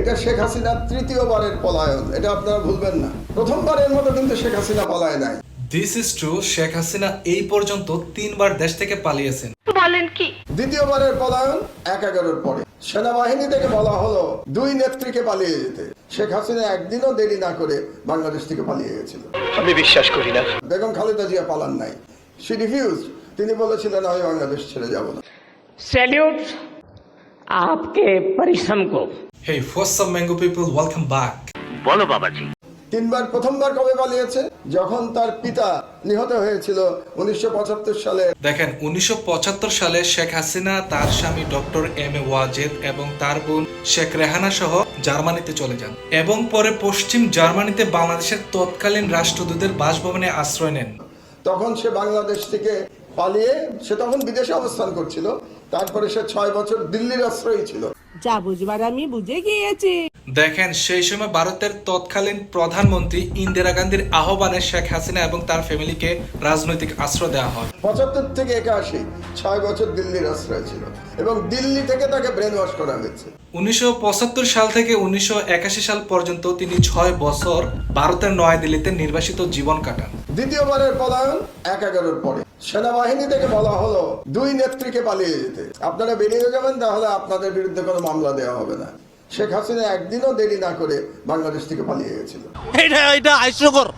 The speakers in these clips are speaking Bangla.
এটা শেখ হাসিনা তৃতীয়বারের পলায়ন এটা আপনারা ভুলবেন না। প্রথমবারের মতো কিন্তু শেখ হাসিনা পলায় নাই। This is true Sheikh Hasina এই পর্যন্ত তিনবার দেশ থেকে পালিয়েছেন। বলেন কি? দ্বিতীয়বারের পলায়ন এক এগারোর পরে। সেনাবাহিনী থেকে বলা হলো দুই নেত্রীকে পালিয়ে যেতে। শেখ হাসিনা একদিনও দেরি না করে বাংলাদেশ থেকে পালিয়ে গেছিল। আমি বিশ্বাস করি না। বেগম খালেদা জিয়া পালান নাই। সি রিফিউজ তিনি বলেছিলেন আমি বাংলাদেশ ছেড়ে যাব না। স্যালিউট আপকে পরিশ্রম কো হেই first of mango people welcome back বলো বাবাজি। তিনবার প্রথমবার কবে পালিয়েছে? যখন তার পিতা নিহত হয়েছিল উনিশশো সালে। দেখেন উনিশশো সালে শেখ হাসিনা তার স্বামী ডক্টর এম এ ওয়াজেদ এবং তার বোন শেখ রেহানা সহ জার্মানিতে চলে যান এবং পরে পশ্চিম জার্মানিতে বাংলাদেশের তৎকালীন রাষ্ট্রদূতের বাসভবনে আশ্রয় নেন। তখন সে বাংলাদেশ থেকে পালিয়ে সে তখন বিদেশে অবস্থান করছিল। তারপরে সে ছয় বছর দিল্লির আশ্রয়ী ছিল। যা বুঝবার আমি বুঝে গিয়েছি। দেখেন সেই সময় ভারতের তৎকালীন প্রধানমন্ত্রী ইন্দিরা গান্ধীর আহ্বানে শেখ হাসিনা এবং তার ফ্যামিলিকে রাজনৈতিক আশ্রয় দেওয়া হয়। পঁচাত্তর থেকে একাশি ছয় বছর দিল্লির আশ্রয় ছিল এবং দিল্লি থেকে তাকে ব্রেন ওয়াশ করা হয়েছে। উনিশশো পঁচাত্তর সাল থেকে উনিশশো একাশি সাল পর্যন্ত তিনি ছয় বছর ভারতের নয়াদিল্লিতে নির্বাসিত জীবন কাটান। দ্বিতীয়বারের পলায়ন এক এগারোর পরে। সেনাবাহিনী থেকে বলা হলো দুই নেত্রীকে পালিয়ে যেতে। আপনারা বেরিয়ে যাবেন তাহলে আপনাদের বিরুদ্ধে কোনো মামলা দেওয়া হবে না। শেখ হাসিনা একদিনও দেরি না করে বাংলাদেশ থেকে পালিয়ে গেছিল। এটা এটা হাস্যকর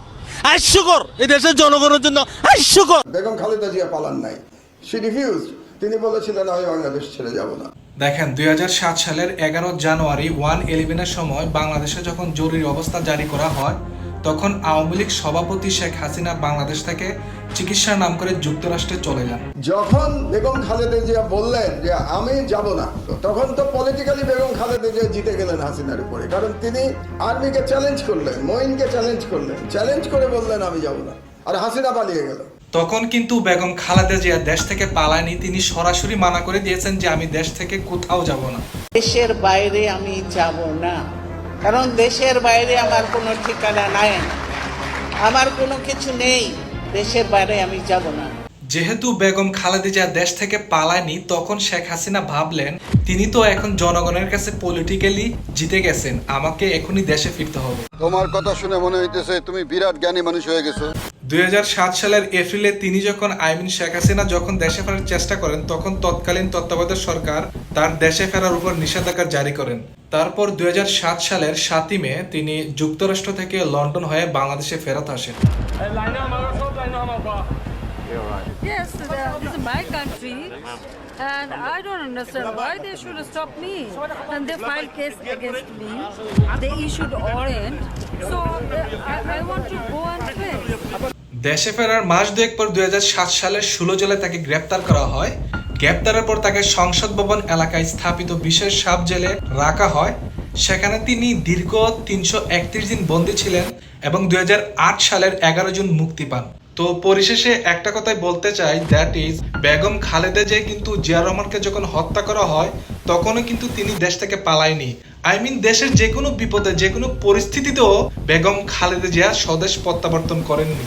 হাস্যকর। এই দেশের জনগণের জন্য হাস্যকর। বেগম খালেদা জিয়া পালান নাই। সি রিফিউজ তিনি বলেছিলেন আমি বাংলাদেশ ছেড়ে যাব না। দেখেন দুই হাজার সাত সালের এগারো জানুয়ারি ওয়ান ইলেভেনের সময় বাংলাদেশে যখন জরুরি অবস্থা জারি করা হয় তখন আওয়ামী লীগ সভাপতি শেখ হাসিনা বাংলাদেশ থেকে চিকিৎসার নাম করে যুক্তরাষ্ট্রে চলে যান। যখন বেগম খালেদা জিয়া বললেন যে আমি যাব না তখন তো পলিটিক্যালি বেগম খালেদা জিয়া জিতে গেলেন হাসিনার উপরে। কারণ তিনি আর্মিকে চ্যালেঞ্জ করলেন মঈনকে চ্যালেঞ্জ করলেন চ্যালেঞ্জ করে বললেন আমি যাব না। আর হাসিনা পালিয়ে গেল। তখন কিন্তু বেগম খালেদা জিয়া দেশ থেকে পালায়নি তিনি সরাসরি মানা করে দিয়েছেন যে আমি দেশ থেকে কোথাও যাব না। দেশের বাইরে আমি যাব না। কারণ দেশের বাইরে আমার কোনো ঠিকানা নাই। আমার কোনো কিছু নেই। দেশের বাইরে আমি যাব না। যেহেতু বেগম খালেদা জিয়া দেশ থেকে পালায়নি তখন শেখ হাসিনা ভাবলেন তিনি তো এখন জনগণের কাছে পলিটিক্যালি জিতে গেছেন আমাকে এখনই দেশে ফিরতে হবে। তোমার কথা শুনে মনে হইতেছে তুমি বিরাট জ্ঞানী মানুষ হয়ে গেছো। দুই হাজার সাত সালের এপ্রিলে তিনি যখন আইমিন শেখ হাসিনা যখন দেশে ফেরার চেষ্টা করেন তখন তৎকালীন তত্ত্বাবধায়ক সরকার তার দেশে ফেরার উপর নিষেধাজ্ঞা জারি করেন। তারপর দুই হাজার সাত সালের সাতই মে তিনি যুক্তরাষ্ট্র থেকে লন্ডন হয়ে বাংলাদেশে ফেরত আসেন। দেশে ফেরার মাস দুয়েক পর দুই হাজার সাত সালের ষোলো জুলাই তাকে গ্রেপ্তার করা হয়। গ্রেপ্তারের পর তাকে সংসদ ভবন এলাকায় স্থাপিত বিশেষ সাব জেলে রাখা হয়। সেখানে তিনি দীর্ঘ তিনশো একত্রিশ দিন বন্দী ছিলেন এবং দুই হাজার আট সালের এগারো জুন মুক্তি পান। তো পরিশেষে একটা কথাই বলতে চাই দ্যাট ইজ বেগম খালেদা যে কিন্তু জিয়া রহমানকে যখন হত্যা করা হয়, তখনও কিন্তু তিনি দেশ থেকে পালায়নি। আই মিন দেশের যে কোনো বিপদে, যে কোনো পরিস্থিতিতেও বেগম খালেদা জিয়া স্বদেশ প্রত্যাবর্তন করেননি.